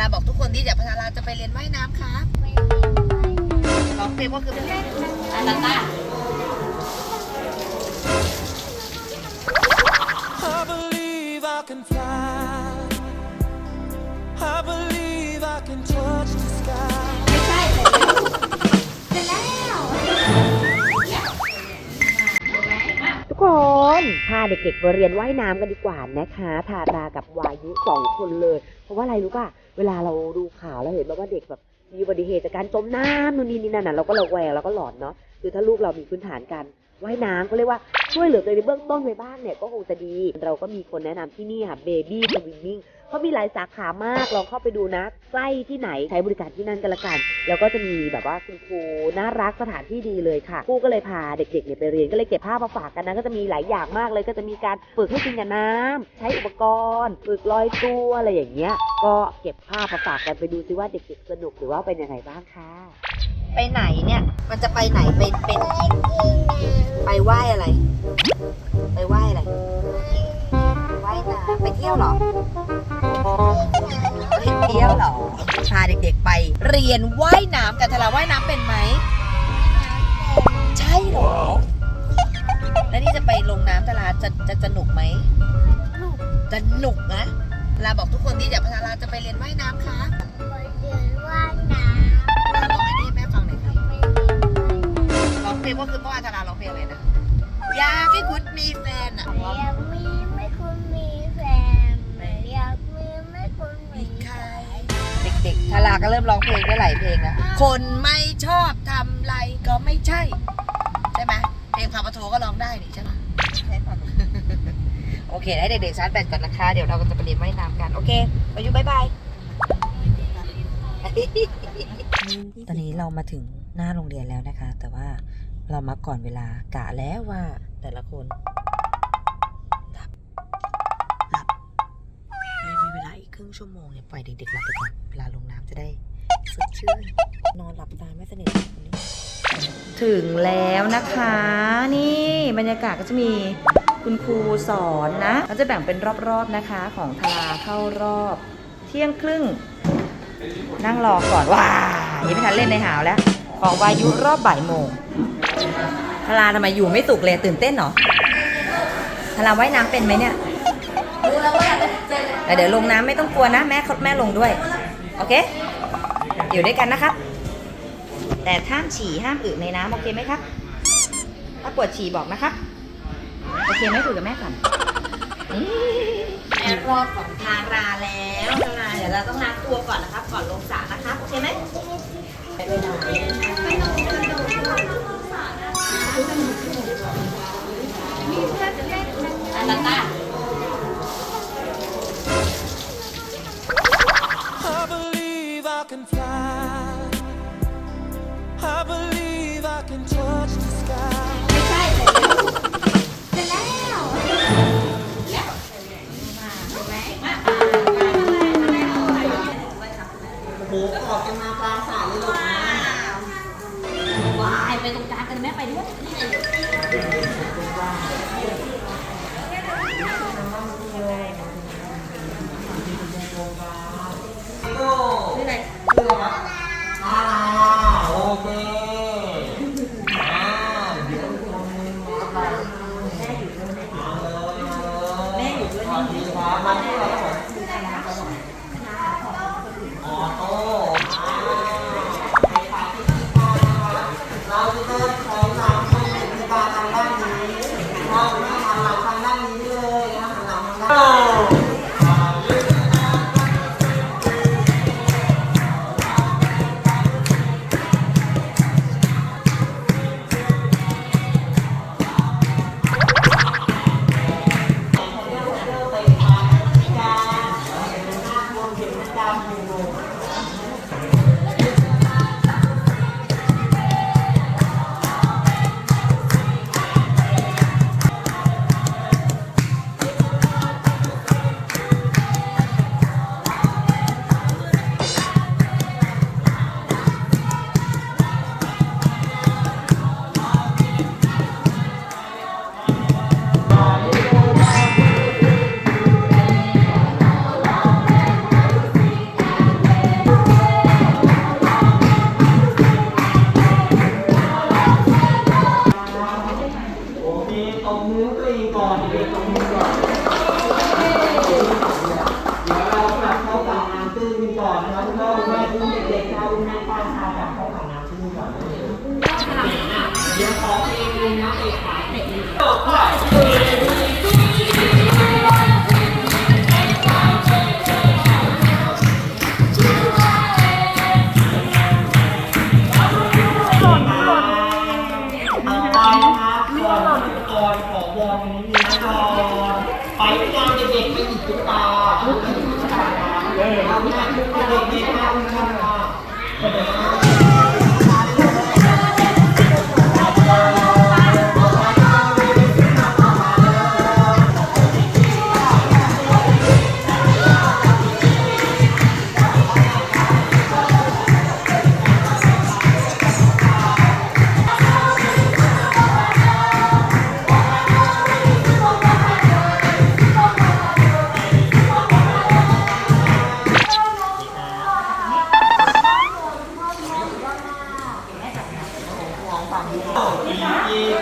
ลาบอกทุกคนที่เดี๋ยวพัทราจะไปเรียนว่ายน้ำครับร้องเพลงก็คืออาตาตา I believe I can fly. I believe I can touch the sky. ทุกค นพาเด็กๆไปเรียนว่ายน้ำกันดีกว่านะคะทารากับวายุสองคนเลย เพราะว่าอะไรรู้ป่ะ เวลาเราดูข่าวเราเห็นแบบว่าเด็กแบบมีอุบัติเหตุจากการจมน้ำนู่นนี่นี่นั่นน่ะเราก็ระแวงเราก็หลอนเนาะคือถ้าลูกเรามีพื้นฐานการว่ายน้ำก็เรียกว่าช่วยเหลือตัวเองในเบื้องต้นไว้บ้างเนี่ยก็คงจะดี เราก็มีคนแนะนำที่นี่ค่ะ Baby Swimming เขามีหลายสาขามากลองเข้าไปดูนะ ใกล้ที่ไหนใช้บริการที่นั่นกันละกัน แล้วก็จะมีแบบว่าคุณครูน่ารักสถานที่ดีเลยค่ะครูก็เลยพาเด็กๆเนี่ยไปเรียนก็เลยเก็บภาพมาฝากกันนะก็จะมีหลายอย่างมากเลย ก็จะมีการฝึกให้กินกับน้ำใช้อุปกรณ์ ฝึกลอยตัวอะไรอย่างเงี้ย ก็เก็บภาพมาฝากกันไปดูซิว่าเด็กๆสนุกหรือว่าเป็นยังไงบ้างค่ะไปไหนเนี่ยมันจะไปไหนไปเป็นไปไหว้อะไร ไปไหว้อะไรไหว้น้ำไปเที่ยวเหรอ เที่ยวเหรอ พาเด็กๆไป เรียนว่ายน้ำกันทาราว่ายน้ำเป็นไหม ใช่เหรอ แล้วนี่จะไปลงน้ำทาราจะจะสนุกไหมสนุกนะลาบอกทุกคนที่เดี๋ยวทาราจะไปเรียนว่ายน้ำครับลาร้องไอ้นี่ให้แม่ฟังหน่อยครับร้องเพลงว่าคือเมื่อวานาราก็เริ่มร้องเพลงได้หลายเพลงนะคนไม่ชอบทำไรก็ไม่ใช่ ใช่ไหมเพลงพาปะโทก็ร้องได้นี่ใช่ไหมใช่ป่ะโอเคให้เด็กๆชาร์จแบตก่อนนะคะ เดี๋ยวเราก็จะไปเรียนว่ายน้ำกัน โอเคไปยุบายบาย ตอนนี้เรามาถึงหน้าโรงเรียนแล้วนะคะ แต่ว่าเรามาก่อนเวลากะแล้วว่าแต่ละคน รึ่งชั่วโมงเนี่ยปล่อยเด็กๆหลับไปก่อนเวลาลงน้ำจะได้สดชื่น นอนหลับตาไม่สนิทคนนี้ถึงแล้วนะคะ นี่บรรยากาศก็จะมีคุณครูสอนนะเขาจะแบ่งเป็นรอบๆนะคะของทาราเข้ารอบ เที่ยงครึ่ง นั่งรอก่อนว้ายังไม่ทันเล่นในหาวแล้ว ของวายุรอบบ่ายโมงทาราทำไมอยู่ไม่สุกเลยตื่นเต้นเหรอทาราว่ายน้ำเป็นไหมเนี่ยแต่เดี๋ยวลงน้ำไม่ต้องกลัวนะแม่แม่ลงด้วย โอเค อยู่ด้วยกันนะครับ แต่ห้ามฉี่ห้ามอึในน้ำโอเคไหมครับ ถ้าปวดฉี่บอกนะครับ โอเคไหมคุยกับแม่ก่อนแม่รอบของทาราแล้วทาราเดี๋ยวเราต้องล้างตัวก่อนนะครับ ก่อนลงสระนะครับโอเคไหมอาตาตา I วายไปตรงกลางกันแม่ไปด้วยนี่ไหนโอเคแม่อยู่ด้วยนี่ครับมาที่เรา โอ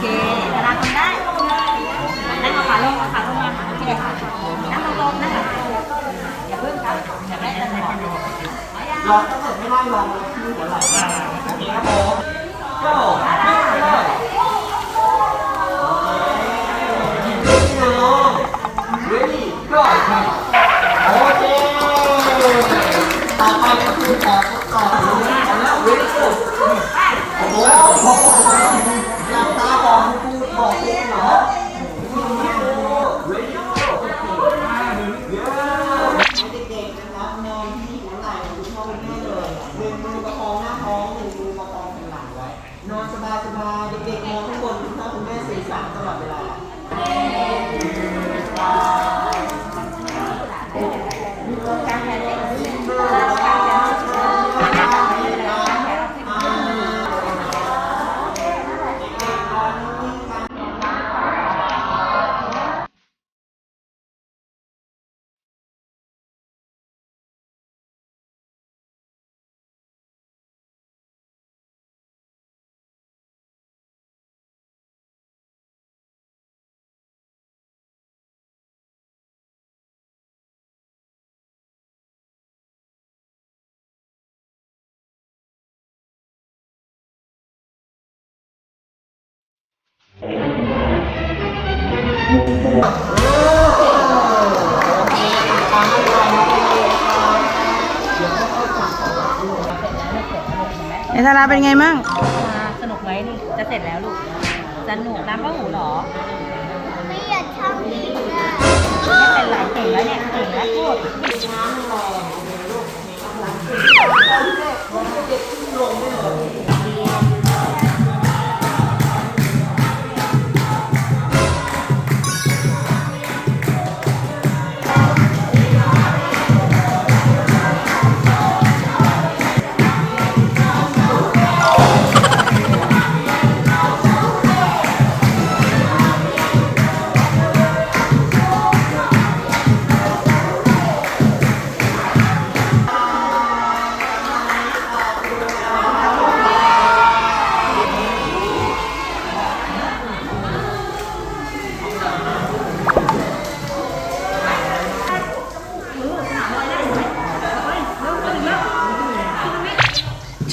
เค ร้องถ้าเกิดไม่ได้ร้องที่หัวไหล่โอเคครับผมก็โอเคต่อไปก็คือต่อ ไอ้ธาราเป็นไงมั่ง สนุกไหมนี่จะเสร็จแล้วลูก สนุกน้ำเต้าหู้หรอ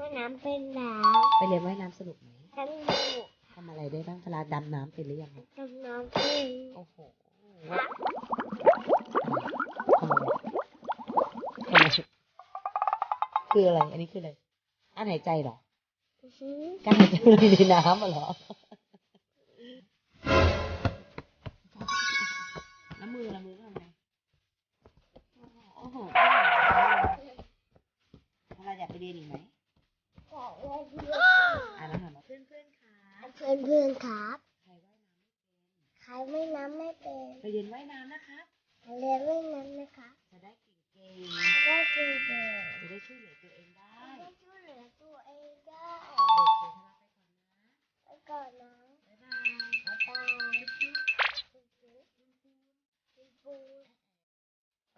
ว่ายน้ำเป็นแล้วไปเรียนว่ายน้ำสนุกไหมฉันดูทำอะไรได้บ้างทาราดำน้ำเป็นหรือยังดำน้ำเป็นโอ้โหทำอะไรทำอะไรคืออะไร อันนี้คืออะไร อันหายใจเหรออื้อหือการหายใจในน้ำอะเหรอน้ำมือน้ำมือทำไงโอ้โหเราอยากไปเรียนอีกไหมบ เพื่อนเพื่อนๆครับใครว่ายน้ำไม่เป็นใครไม่ายน้ำไม่เป็นไปเรียนว่ายน้ำนะคะ ใคเรียนว่ายน้ำนะคะจะได้เก่งก็กินเก่งจะได้ช่วยเหลือตัวเองได้จะได้ช่วยเหลือตัวเองได้โอเคถ้าเไปก่อนนะ ไปก่อนนะบ๊ายบาย บ๊ายบายคุ